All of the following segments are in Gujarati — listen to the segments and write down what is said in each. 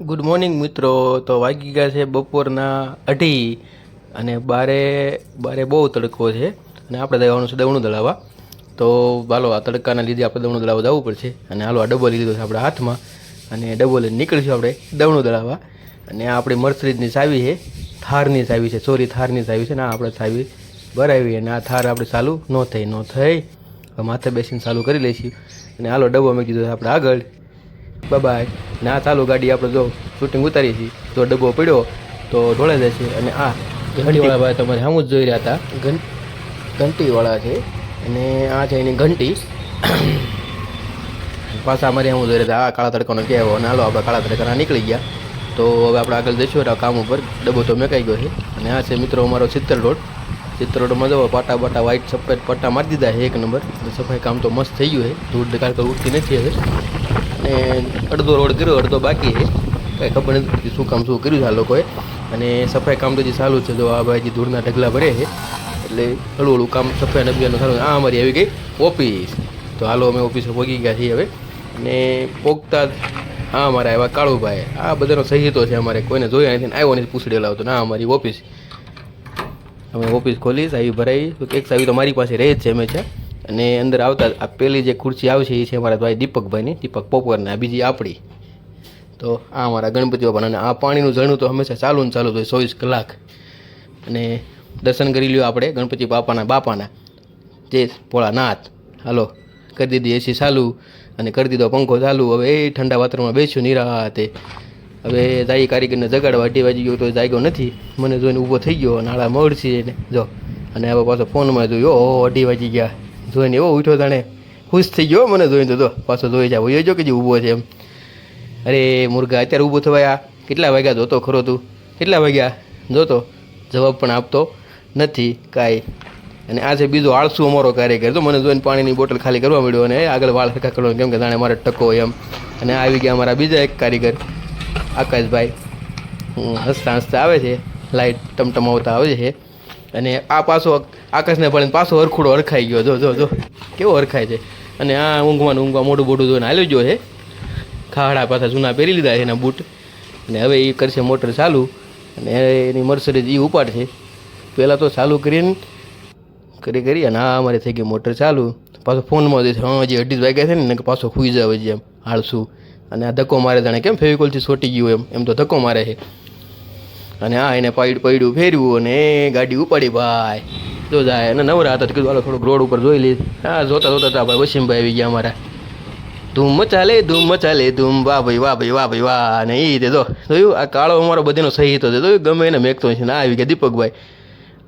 ગુડ મોર્નિંગ મિત્રો. તો વાગી ગયા છે બપોરના અઢી અને બારે બારે બહુ તડકો છે અને આપણે જવાનું છે દવણું દળાવવા તો હાલો, આ તડકાના લીધે આપણે દવણું દળાવવા જવું પડશે. અને હાલો, આ ડબ્બો લીધો છે આપણા હાથમાં. અને ડબ્બો લઈને નીકળીશું આપણે દવણું દળાવવા અને આ આપણી મર્સરીજની ચાવી છે, થારની ચાવી છે. સોરી થારની ચાવી છે ને આપણે ચાવી ભરાવી. અને આ થાર આપણે ચાલુ ન થઈ ન થઈ. માથે બેસીને ચાલુ કરી લઈશું. અને હાલો, ડબ્બો મેં કીધો આપણે આગળ. બાય. ના ચાલુ ગાડી આપણે જો શૂટિંગ ઉતારી છીએ. જો ડબ્બો પડ્યો તો ઢોળાઈ જશે અને આ ઘંટીવાળા ભાઈ તમારે સામું જ જોઈ રહ્યા હતા. ઘંટીવાળા છે. અને આ છે એની ઘંટી. પાછા અમારે હું જોઈ રહ્યા હતા. આ કાળા તડકાનો કહેવો અને હાલો આપણે કાળા તડકાના નીકળી ગયા. તો હવે આપણે આગળ જઈશું. કામ ઉપર ડબ્બો તો મેકાઈ ગયો છે. અને આ છે મિત્રો અમારો સિત્તેર રોડ સિત્તેર રોડમાં જવો પાટા બાટા વ્હાઈટ સફેદ પટ્ટા મારી દીધા છે, એક નંબર. સફાઈ કામ તો મસ્ત થઈ ગયું છે. ધૂળ કાંઈ ઉઠતી નથી હવે. અને અડધો રોડ કર્યો, અડધો બાકી છે. કાંઈ ખબર નથી શું કામ શું કર્યું છે આ લોકોએ. અને સફાઈ કામ તો હજી ચાલુ છે. જો આ ભાઈ જે ધૂળના ઢગલા ભરે છે, એટલે હળવું હળવું કામ સફાઈ અભિયાનનું સારું. આ અમારી આવી ગઈ ઓફિસ. તો હાલો અમે ઓફિસે પહોંચી ગયા છીએ હવે. અને પોગતા જ આ અમારા એવા કાળુભાઈ. આ બધાનો સહિતો છે અમારે. કોઈને જોયા નથી આવ્યો નથી પૂછડેલા આવતો ના અમારી ઓફિસ. અમે ઓફિસ ખોલી, સાવી ભરાવી એક સાવી તો મારી પાસે રહે જ છે હંમેશા અને અંદર આવતા આ પેલી જે ખુરશી આવશે એ છે અમારા ભાઈ દીપકભાઈની. દીપક પોપકરના આ બીજી આપણી. તો આ અમારા ગણપતિ બાપાના અને આ પાણીનું ઝરણું તો હંમેશા ચાલુ ને ચાલુ હોય, ચોવીસ કલાક. અને દર્શન કરી લ્યો આપણે, ગણપતિ બાપાના બાપાના. જે ભોળાનાથ. હાલો, કરી દીધી એસી ચાલુ અને કરી દીધો પંખો ચાલુ. હવે એ ઠંડા વાતાવરણમાં બેસ્યું નિરાતે. હવે દાઈ કારીગરને જગાડવા અઢી વાગી ગયો તો જાગ્યો નથી. મને જોઈને ઊભો થઈ ગયો, નાળા મળશે એને. જો, અને હવે પાછો ફોનમાં જોયો ઓ અઢી વાગી ગયા. જોઈને એવો ઉઠ્યો તાણે ખુશ થઈ ગયો મને જોઈને તો પાછો જોઈ જાવ હોય જો કે જે ઊભો છે એમ. અરે, મુર્ગા, અત્યારે ઊભો થવાયા. કેટલા વાગ્યા? જોતો ખરો તું. કેટલા વાગ્યા? જોતો. જવાબ પણ આપતો નથી કાંઈ. અને આ છે બીજો આળસુ અમારો કાર્યકર તો મને જોઈને પાણીની બોટલ ખાલી કરવા મળ્યો અને આગળ વાળ સરખા કરવાનો કેમ કે જાણે મારે ટકો એમ. અને આવી ગયા અમારા બીજા એક કારીગર. આકાશભાઈ હસતા હસતા આવે છે લાઇટ ટમટમાવતા આવે છે. અને આ પાછો આકાશને ભણીને પાછો હરખુડો હરખાઈ ગયો. જો જો જો, કેવો હરખાય છે. અને આ ઊંઘમાં ને ઊંઘમાં મોટું બોઢું જોઈને હાલ્યો ગયો છે. ખાડા પાછા જૂના પહેરી લીધા છે એના બૂટ. અને હવે એ કરશે મોટર ચાલુ. અને એની મર્સરીજ એ ઉપાડશે. પહેલાં તો ચાલુ કરીને, કરી કરી અને આ અમારે થઈ ગઈ મોટર ચાલુ. પાછો ફોનમાં જશે હા જે અઢી વાગ્યા છે ને પાછો ખુઈ જાવ જેમ આળસું અને આ ધક્કો મારે જાણે કેમ ફેવિકોલથી સોટી ગયું એમ? એમ તો ધક્કો મારે છે. અને આ એને પૈડું ફેર્યું અને ગાડી ઉપાડી ભાઈ. જો જાય અને નવરા હતા કીધું, હાલો, થોડુંક રોડ ઉપર જોઈ લઈ હા, જોતા જોતા હતા ભાઈ, વસીમભાઈ આવી ગયા અમારા. ધૂમ મચાલે ધૂમ મચાલે ધૂમ, વાહ ભાઈ વાહ ભાઈ વાહ ભાઈ, વાહ. અને એ રીતે જો જોયું આ કાળો અમારો બધાનો સહી હતો જોયું ગમે એને મેકતો છે. ને, આવી ગયા દીપકભાઈ.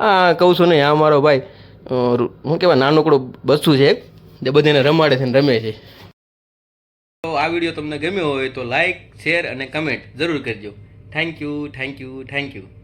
આ કહું છું નહીં આ અમારો ભાઈ હું કહેવાય, નાનકડો બસ્સું છે એક, જે બધાને રમાડે છે ને રમે છે. તો આ વીડિયો તમને ગમ્યો હોય તો લાઇક શેર અને કમેન્ટ જરૂર કરજો. Thank you thank you thank you